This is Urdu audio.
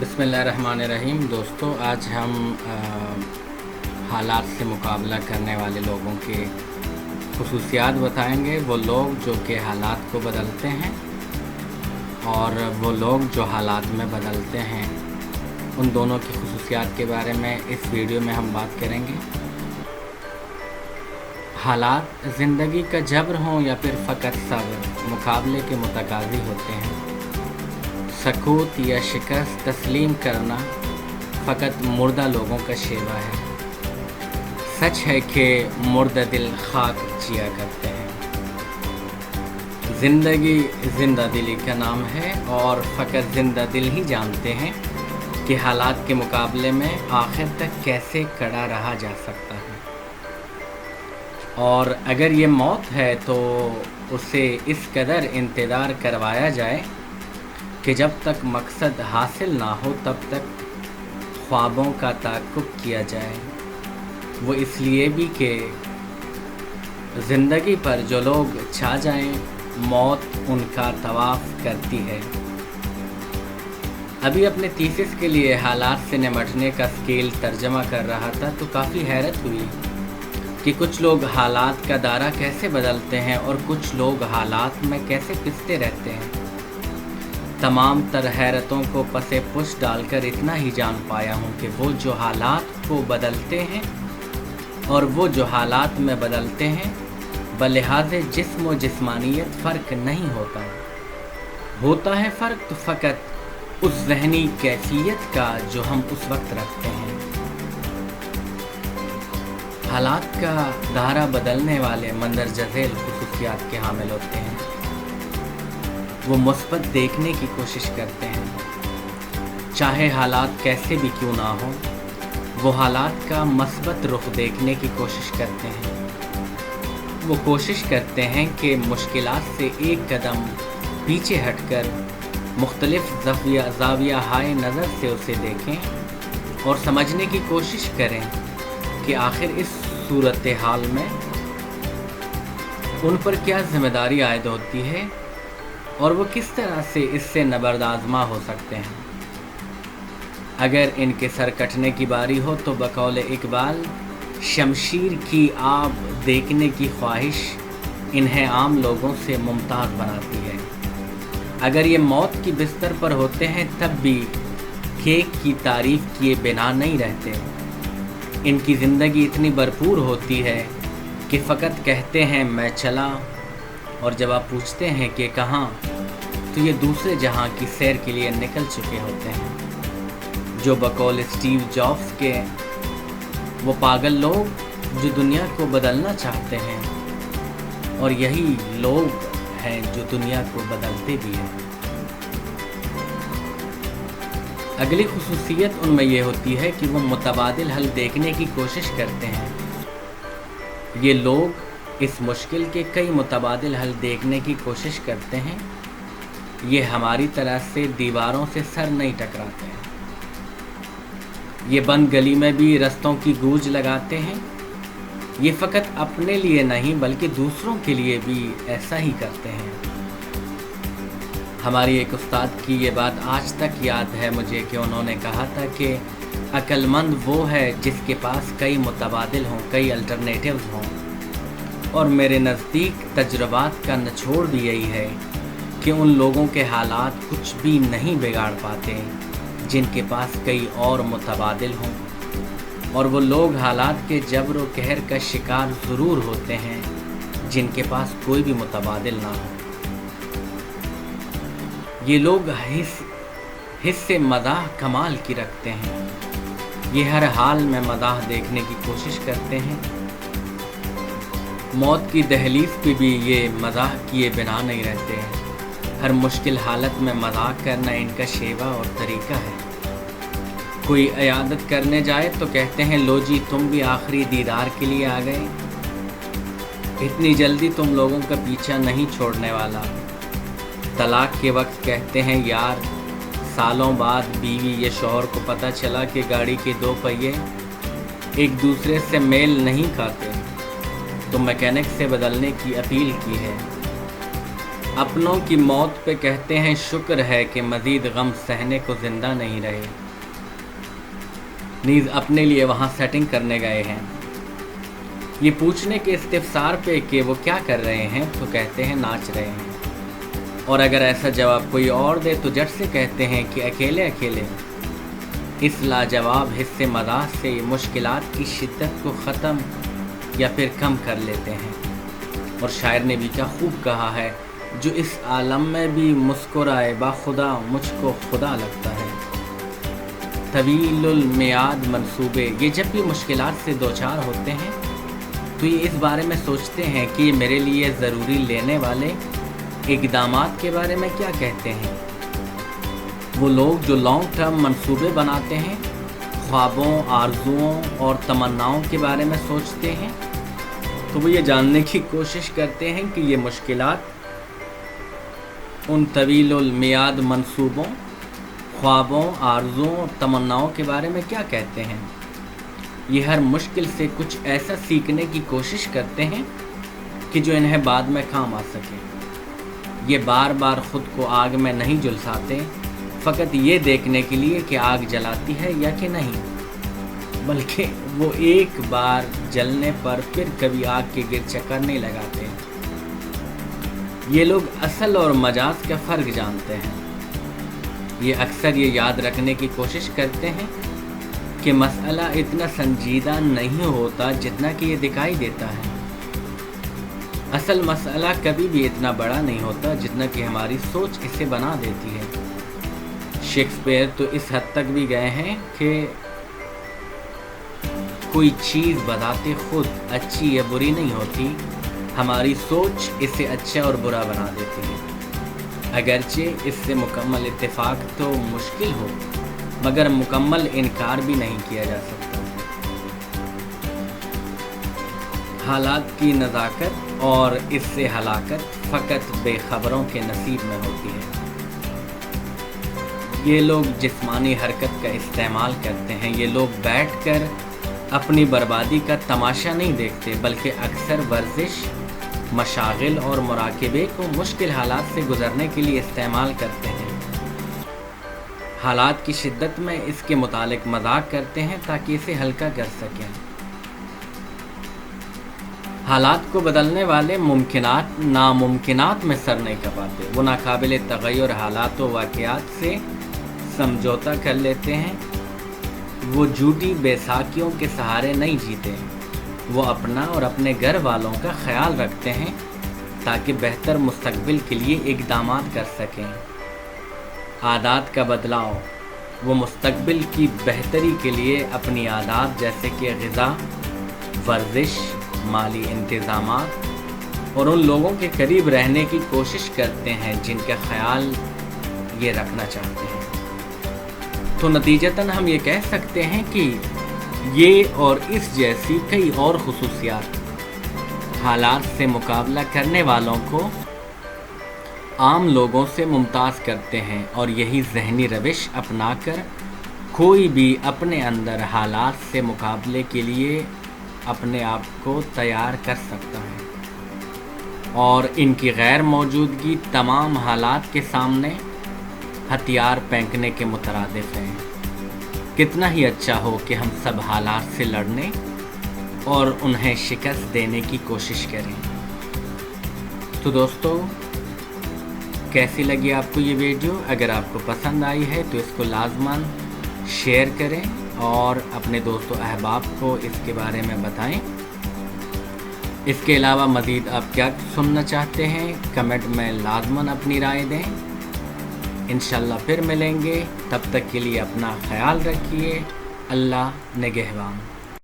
بسم اللہ الرحمن الرحیم۔ دوستو، آج ہم حالات سے مقابلہ کرنے والے لوگوں کے خصوصیات بتائیں گے۔ وہ لوگ جو کہ حالات کو بدلتے ہیں اور وہ لوگ جو حالات میں بدلتے ہیں، ان دونوں کی خصوصیات کے بارے میں اس ویڈیو میں ہم بات کریں گے۔ حالات زندگی کا جبر ہوں یا پھر فقط صبر، مقابلے کے متقاضی ہوتے ہیں۔ سکوت یا شکست تسلیم کرنا فقط مردہ لوگوں کا شیوا ہے۔ سچ ہے کہ مردہ دل خاک جیا کرتے ہیں۔ زندگی زندہ دلی کا نام ہے اور فقط زندہ دل ہی جانتے ہیں کہ حالات کے مقابلے میں آخر تک کیسے کڑا رہا جا سکتا ہے۔ اور اگر یہ موت ہے تو اسے اس قدر انتظار کروایا جائے کہ جب تک مقصد حاصل نہ ہو تب تک خوابوں کا تعقب کیا جائے۔ وہ اس لیے بھی کہ زندگی پر جو لوگ چھا جائیں، موت ان کا طواف کرتی ہے۔ ابھی اپنے تیسس کے لیے حالات سے نمٹنے کا اسکیل ترجمہ کر رہا تھا تو کافی حیرت ہوئی کہ کچھ لوگ حالات کا دارہ کیسے بدلتے ہیں اور کچھ لوگ حالات میں کیسے پستے رہتے ہیں۔ تمام تر حیرتوں کو پس پش ڈال کر اتنا ہی جان پایا ہوں کہ وہ جو حالات کو بدلتے ہیں اور وہ جو حالات میں بدلتے ہیں، بلحاظ جسم و جسمانیت فرق نہیں ہوتا۔ ہوتا ہے فرق تو فقط اس ذہنی کیفیت کا جو ہم اس وقت رکھتے ہیں۔ حالات کا دھارا بدلنے والے مندر جذیل خصوصیات کے حامل ہوتے ہیں۔ وہ مثبت دیکھنے کی کوشش کرتے ہیں۔ چاہے حالات کیسے بھی کیوں نہ ہوں، وہ حالات کا مثبت رخ دیکھنے کی کوشش کرتے ہیں۔ وہ کوشش کرتے ہیں کہ مشکلات سے ایک قدم پیچھے ہٹ کر مختلف زاویہ زاویہ ہائے نظر سے اسے دیکھیں اور سمجھنے کی کوشش کریں کہ آخر اس صورت حال میں ان پر کیا ذمہ داری عائد ہوتی ہے۔ اور وہ کس طرح سے اس سے نبردآزما ہو سکتے ہیں؟ اگر ان کے سر کٹنے کی باری ہو تو بقول اقبال، شمشیر کی آب دیکھنے کی خواہش انہیں عام لوگوں سے ممتاز بناتی ہے۔ اگر یہ موت کی بستر پر ہوتے ہیں تب بھی کیک کی تعریف کیے بنا نہیں رہتے۔ ان کی زندگی اتنی بھرپور ہوتی ہے کہ فقط کہتے ہیں، میں چلا اور جب آپ پوچھتے ہیں کہ کہاں، تو یہ دوسرے جہاں کی سیر کے لیے نکل چکے ہوتے ہیں۔ جو بقول اسٹیو جابس کے وہ پاگل لوگ جو دنیا کو بدلنا چاہتے ہیں۔ اور یہی لوگ ہیں جو دنیا کو بدلتے بھی ہیں۔ اگلی خصوصیت ان میں یہ ہوتی ہے کہ وہ متبادل حل دیکھنے کی کوشش کرتے ہیں۔ یہ لوگ اس مشکل کے کئی متبادل حل دیکھنے کی کوشش کرتے ہیں۔ یہ ہماری طرح سے دیواروں سے سر نہیں ٹکراتے ہیں۔ یہ بند گلی میں بھی رستوں کی گوج لگاتے ہیں۔ یہ فقط اپنے لیے نہیں بلکہ دوسروں کے لیے بھی ایسا ہی کرتے ہیں۔ ہماری ایک استاد کی یہ بات آج تک یاد ہے۔ مجھے کہ انہوں نے کہا تھا کہ عقل مند وہ ہے جس کے پاس کئی متبادل ہوں، کئی الٹرنیٹیوز ہوں۔ اور میرے نزدیک تجربات کا نچوڑ بھی یہی ہے کہ ان لوگوں کے حالات کچھ بھی نہیں بگاڑ پاتے، جن کے پاس کئی اور متبادل ہوں۔ اور وہ لوگ حالات کے جبر و قہر کا شکار ضرور ہوتے ہیں، جن کے پاس کوئی بھی متبادل نہ ہو۔ یہ لوگ حص حصے مداح کمال کی رکھتے ہیں۔ یہ ہر حال میں مداح دیکھنے کی کوشش کرتے ہیں۔ موت کی دہلیز پہ بھی یہ مزاح کیے بنا نہیں رہتے ہیں۔ ہر مشکل حالت میں مذاق کرنا ان کا شیوا اور طریقہ ہے۔ کوئی عیادت کرنے جائے تو کہتے ہیں، لو جی تم بھی آخری دیدار کے لیے آ گئے۔ اتنی جلدی تم لوگوں کا پیچھا نہیں چھوڑنے والا۔ طلاق کے وقت کہتے ہیں، یار، سالوں بعد بیوی یا شوہر کو پتہ چلا کہ گاڑی کے دو پہیے ایک دوسرے سے میل نہیں کھاتے۔ تو میکینک سے بدلنے کی اپیل کی ہے۔ اپنوں کی موت پہ کہتے ہیں، شکر ہے کہ مزید غم سہنے کو زندہ نہیں رہے۔ نیز اپنے لیے وہاں سیٹنگ کرنے گئے ہیں۔ یہ پوچھنے کے استفسار پہ کہ وہ کیا کر رہے ہیں، تو کہتے ہیں، ناچ رہے ہیں۔ اور اگر ایسا جواب کوئی اور دے، تو جٹ سے کہتے ہیں کہ اکیلے اکیلے۔ اس لاجواب حصے مداح سے مشکلات کی شدت کو ختم یا پھر کم کر لیتے ہیں۔ اور شاعر نے بھی کیا خوب کہا ہے، جو اس عالم میں بھی مسکرائے با خدا، مجھ کو خدا لگتا ہے۔ طویل المیاد منصوبے، یہ جب بھی مشکلات سے دوچار ہوتے ہیں، تو یہ اس بارے میں سوچتے ہیں کہ یہ میرے لیے ضروری لینے والے اقدامات کے بارے میں کیا کہتے ہیں۔ وہ لوگ جو لانگ ٹرم منصوبے بناتے ہیں خوابوں، آرزوؤں اور تمناؤں کے بارے میں سوچتے ہیں؟ تو وہ یہ جاننے کی کوشش کرتے ہیں کہ یہ مشکلات ان طویل المیاد منصوبوں، خوابوں، آرزوؤں اور تمناؤں کے بارے میں کیا کہتے ہیں؟ یہ ہر مشکل سے کچھ ایسا سیکھنے کی کوشش کرتے ہیں کہ جو انہیں بعد میں کام آ سکے۔ یہ بار بار خود کو آگ میں نہیں جلساتے فقط یہ دیکھنے کے لیے کہ آگ جلاتی ہے یا کہ نہیں۔ بلکہ وہ ایک بار جلنے پر پھر کبھی آگ کے گر چکر نہیں لگاتے۔ یہ لوگ اصل اور مجاز کا فرق جانتے ہیں۔ یہ اکثر یہ یاد رکھنے کی کوشش کرتے ہیں کہ مسئلہ اتنا سنجیدہ نہیں ہوتا جتنا کہ یہ دکھائی دیتا ہے۔ اصل مسئلہ کبھی بھی اتنا بڑا نہیں ہوتا جتنا کہ ہماری سوچ اسے بنا دیتی ہے۔ شیکسپیئر تو اس حد تک بھی گئے ہیں کہ کوئی چیز بتاتے خود اچھی یا بری نہیں ہوتی، ہماری سوچ اسے اچھا اور برا بنا دیتی ہے۔ اگرچہ اس سے مکمل اتفاق تو مشکل ہو، مگر مکمل انکار بھی نہیں کیا جا سکتا۔ حالات کی نزاکت اور اس سے ہلاکت فقط بے خبروں کے نصیب میں ہوتی ہے۔ یہ لوگ جسمانی حرکت کا استعمال کرتے ہیں۔ یہ لوگ بیٹھ کر اپنی بربادی کا تماشا نہیں دیکھتے، بلکہ اکثر ورزش، مشاغل اور مراقبے کو مشکل حالات سے گزرنے کے لیے استعمال کرتے ہیں۔ حالات کی شدت میں اس کے متعلق مذاق کرتے ہیں تاکہ اسے ہلکا کر سکیں۔ حالات کو بدلنے والے ممکنات ناممکنات میں سر نہیں کپاتے وہ ناقابل تغیر حالات و واقعات سے سمجھوتا کر لیتے ہیں۔ وہ جھوٹی بیساکیوں کے سہارے نہیں جیتے۔ وہ اپنا اور اپنے گھر والوں کا خیال رکھتے ہیں تاکہ بہتر مستقبل کے لیے اقدامات کر سکیں۔ عادات کا بدلاؤ۔ وہ مستقبل کی بہتری کے لیے اپنی عادات جیسے کہ غذا، ورزش، مالی انتظامات اور ان لوگوں کے قریب رہنے کی کوشش کرتے ہیں جن کا خیال یہ رکھنا چاہتے ہیں۔ تو نتیجتاً ہم یہ کہہ سکتے ہیں کہ یہ اور اس جیسی کئی اور خصوصیات حالات سے مقابلہ کرنے والوں کو عام لوگوں سے ممتاز کرتے ہیں اور یہی ذہنی روش اپنا کر کوئی بھی اپنے اندر حالات سے مقابلے کے لیے اپنے آپ کو تیار کر سکتا ہے اور ان کی غیر موجودگی تمام حالات کے سامنے ہتھیار پھینکنے کے مترادف ہیں۔ کتنا ہی اچھا ہو کہ ہم سب حالات سے لڑنے اور انہیں شکست دینے کی کوشش کریں۔ تو دوستو، کیسی لگی آپ کو یہ ویڈیو؟ اگر آپ کو پسند آئی ہے تو اس کو لازمان شیئر کریں اور اپنے دوست و احباب کو اس کے بارے میں بتائیں۔ اس کے علاوہ مزید آپ کیا سننا چاہتے ہیں، کمنٹ میں لازماً اپنی رائے دیں۔ انشاءاللہ پھر ملیں گے۔ تب تک کے لیے اپنا خیال رکھیے۔ اللہ نگہوان